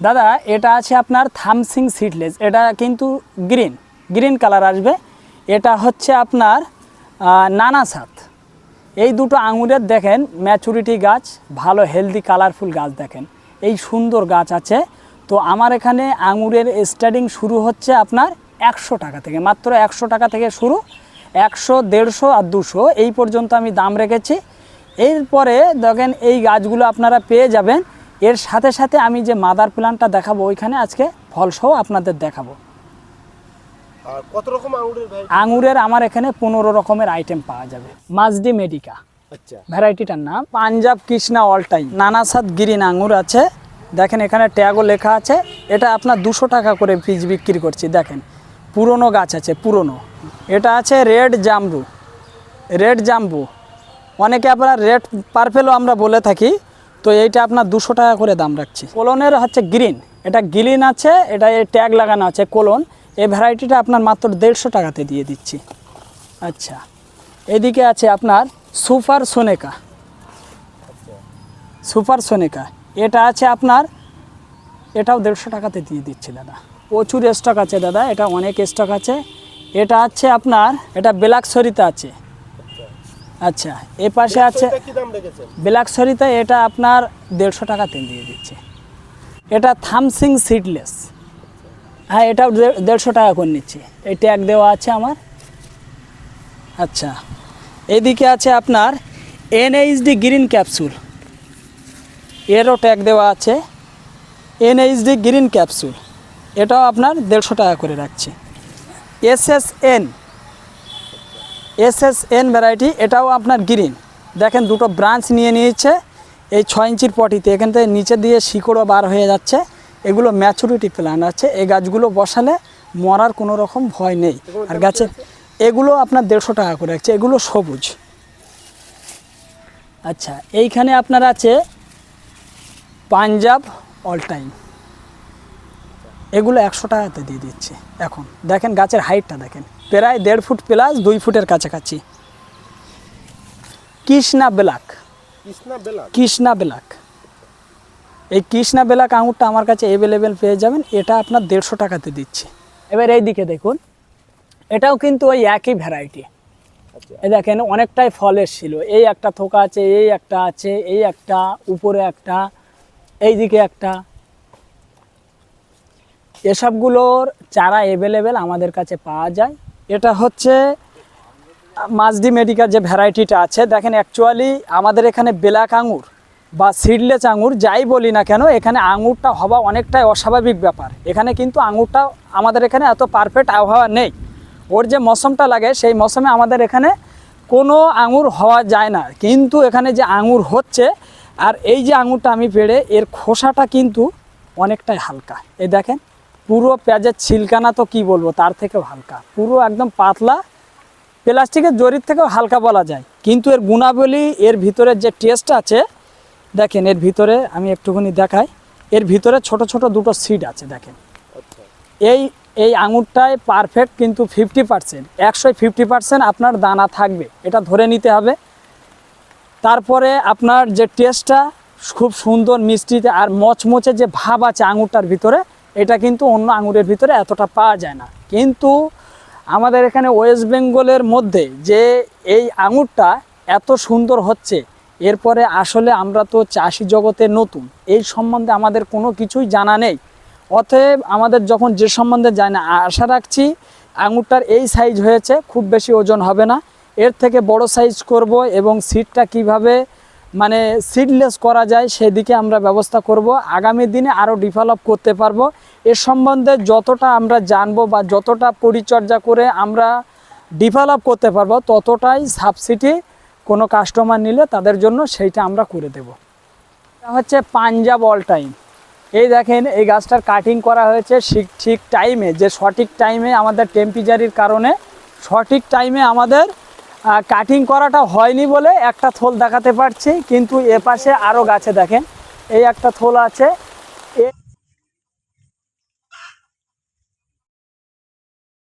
দাদা এটা আছে আপনার থামসিং সিডলেস এটা কিন্তু গ্রিন গ্রিন কালার আসবে। এটা হচ্ছে আপনার আহ, নানাসাত এই দুটো আঙুরের দেখেন ম্যাচুরিটি গাছ ভালো হেলদি কালারফুল গাছ দেখেন। এই সুন্দর গাছ আছে। তো আমার এখানে আঙুরের স্টার্টিং শুরু হচ্ছে আপনার একশো টাকা থেকে মাত্র একশো টাকা থেকে শুরু। একশো দেড়শো আর দুশো এই পর্যন্ত আমি দাম রেখেছি। এরপরে দেখেন এই গাছগুলো আপনারা পেয়ে যাবেন। এর সাথে সাথে আমি যে মাদার প্ল্যান্টটা দেখাবো ওইখানে আজকে ফলসহ আপনাদের দেখাবো। কত রকম আঙুরের আঙুরের আমার এখানে পনেরো রকমের আইটেম পাওয়া যাবে। মাজদি মেডিকা আচ্ছা। ভ্যারাইটিটার নাম পাঞ্জাব কৃষ্ণা অল টাইম নানাসাদ গ্রিন আঙুর আছে। দেখেন এখানে ট্যাগও লেখা আছে। এটা আপনার দুশো টাকা করে পিস বিক্রি করছি দেখেন। পুরনো গাছ আছে পুরনো। এটা আছে রেড জাম্বু রেড জাম্বু অনেকে আপনার রেড পার্পেলও আমরা বলে থাকি। তো এইটা আপনার দুশো টাকা করে দাম রাখছি। কোলনের হচ্ছে গ্রিন। এটা গ্রিন আছে, এটা ট্যাগ লাগানো আছে কোলন। এই ভ্যারাইটিটা আপনার মাত্র দেড়শো টাকাতে দিয়ে দিচ্ছি। আচ্ছা। এদিকে আছে আপনার সুপার সোনেকা। সুপার সোনেকা। এটা আছে আপনার, এটাও দেড়শো টাকাতে দিয়ে দিচ্ছি দাদা। প্রচুর স্টক আছে দাদা, এটা অনেক স্টক আছে। এটা আছে আপনার, এটা বেলাকসরিতে আছে। আচ্ছা এ পাশে আছে এটা কি বেলাকসরিতে এটা আপনার দেড়শো টাকাতে দিয়ে দিচ্ছে। এটা থামসিং সিডলেস। হ্যাঁ এটাও দে- দেড়শো টাকা করে নিচ্ছি। এই ট্যাগ দেওয়া আছে আমার। আচ্ছা এদিকে আছে আপনার এনএইচডি গ্রিন ক্যাপসুল। এরও ট্যাগ দেওয়া আছে। NHD green capsule. এটাও আপনার দেড়শো টাকা করে রাখছি। এসএসএন এসএসএন ভ্যারাইটি এটাও আপনার গ্রিন দেখেন দুটো ব্রাঞ্চ নিয়ে নিয়েছে, এই ছয় ইঞ্চির পটিতে। এখান থেকে নিচে দিয়ে শিকড়ও বার হয়ে যাচ্ছে। এগুলো ম্যাচুরিটি প্ল্যান আছে। এই গাছগুলো বসালে মরার কোনো রকম ভয় নেই। আর গাছে এগুলো আপনার দেড়শো টাকা করে রাখছে এগুলো সবুজ। আচ্ছা এইখানে আপনার আছে পাঞ্জাব অল টাইম এগুলো একশো টাকাতে দিয়ে দিচ্ছে। এখন দেখেন গাছের হাইটটা দেখেন। প্রায় দেড় ফুট প্লাস দুই ফুটের কাছাকাছি। কৃষ্ণা ব্ল্যাক কৃষ্ণা বেলা কৃষ্ণা ব্ল্যাক এই কৃষ্ণা বেলাক আঙুরটা আমার কাছে অ্যাভেলেবেল পেয়ে যাবেন। এটা আপনার দেড়শো টাকাতে দিচ্ছে। এবার এই দিকে দেখুন এটাও কিন্তু ওই একই ভ্যারাইটি আচ্ছা। এই দেখেন অনেকটাই ফল এসেছিল এই একটা থোকা আছে এই একটা আছে এই একটা উপরে একটা এই দিকে একটা। এসবগুলোর চারা অ্যাভেলেবেল আমাদের কাছে পাওয়া যায়। এটা হচ্ছে মাঝদি মেডিকার যে ভ্যারাইটিটা আছে, দেখেন অ্যাকচুয়ালি আমাদের এখানে বেলাক আঙুর বা সিডলেস আঙুর, যাই বলি না কেন, এখানে আঙুরটা হওয়া অনেকটাই অস্বাভাবিক ব্যাপার। এখানে কিন্তু আঙুরটা আমাদের এখানে এত পারফেক্ট আবহাওয়া নেই। ওর যে মৌসুমটা লাগে, সেই মৌসুমে আমাদের এখানে কোনো আঙুর হওয়া যায় না। কিন্তু এখানে যে আঙুর হচ্ছে, আর এই যে আঙুরটা আমি পেড়ে, এর খোসাটা কিন্তু অনেকটাই হালকা। এই দেখেন পুরো পেঁয়াজের ছিলকানা তো কি বলব তার থেকেও হালকা। পুরো একদম পাতলা প্লাস্টিকের জরির থেকেও হালকা বলা যায়। কিন্তু এর গুণাবলী এর ভিতরে যে টেস্ট আছে দেখেন এর ভিতরে আমি একটুখানি দেখাই এর ভিতরে ছোট ছোট দুটো সিড আছে দেখেন। আচ্ছা। এই এই আঙুরটায় পারফেক্ট কিন্তু ফিফটি পার্সেন্ট একশো ফিফটি পার্সেন্ট আপনার দানা থাকবে এটা ধরে নিতে হবে। তারপরে আপনার যে টেস্টটা খুব সুন্দর মিষ্টিতে আর মচমচে যে ভাব আছে আঙুরটার ভিতরে এটা কিন্তু অন্য আঙুরের ভিতরে এতটা পাওয়া যায় না। কিন্তু আমাদের এখানে ওয়েস্ট বেঙ্গলের মধ্যে যে এই আঙুরটা এত সুন্দর হচ্ছে, এরপরে আসলে আমরা তো চাষি জগতে নতুন, এই সম্বন্ধে আমাদের কোনো কিছুই জানা নেই। অতএব আমাদের যখন যে সম্বন্ধে যায় না, আশা রাখছি আঙুরটার এই সাইজ হয়েছে, খুব বেশি ওজন হবে না। এর থেকে বড় সাইজ করব এবং সিডটা কীভাবে মানে সিডলেস করা যায়, সেদিকে আমরা ব্যবস্থা করব। আগামী দিনে আরও ডেভেলপ করতে পারব। এর সম্বন্ধে যতটা আমরা জানব বা যতটা পরিচর্যা করে আমরা ডেভেলপ করতে পারব, ততটাই সাবসিডি কোনো কাস্টমার নিলে তাদের জন্য সেইটা আমরা করে দেব। হচ্ছে পাঞ্জাব অল টাইম এই দেখেন, এই গাছটার কাটিং করা হয়েছে ঠিক ঠিক টাইমে যে সঠিক টাইমে আমাদের টেম্পারেচারের কারণে সঠিক টাইমে আমাদের কাটিং করাটা হয়নি বলে একটা থোল দেখাতে পারছি, কিন্তু এ পাশে আরও গাছে দেখেন, এই একটা থোল আছে।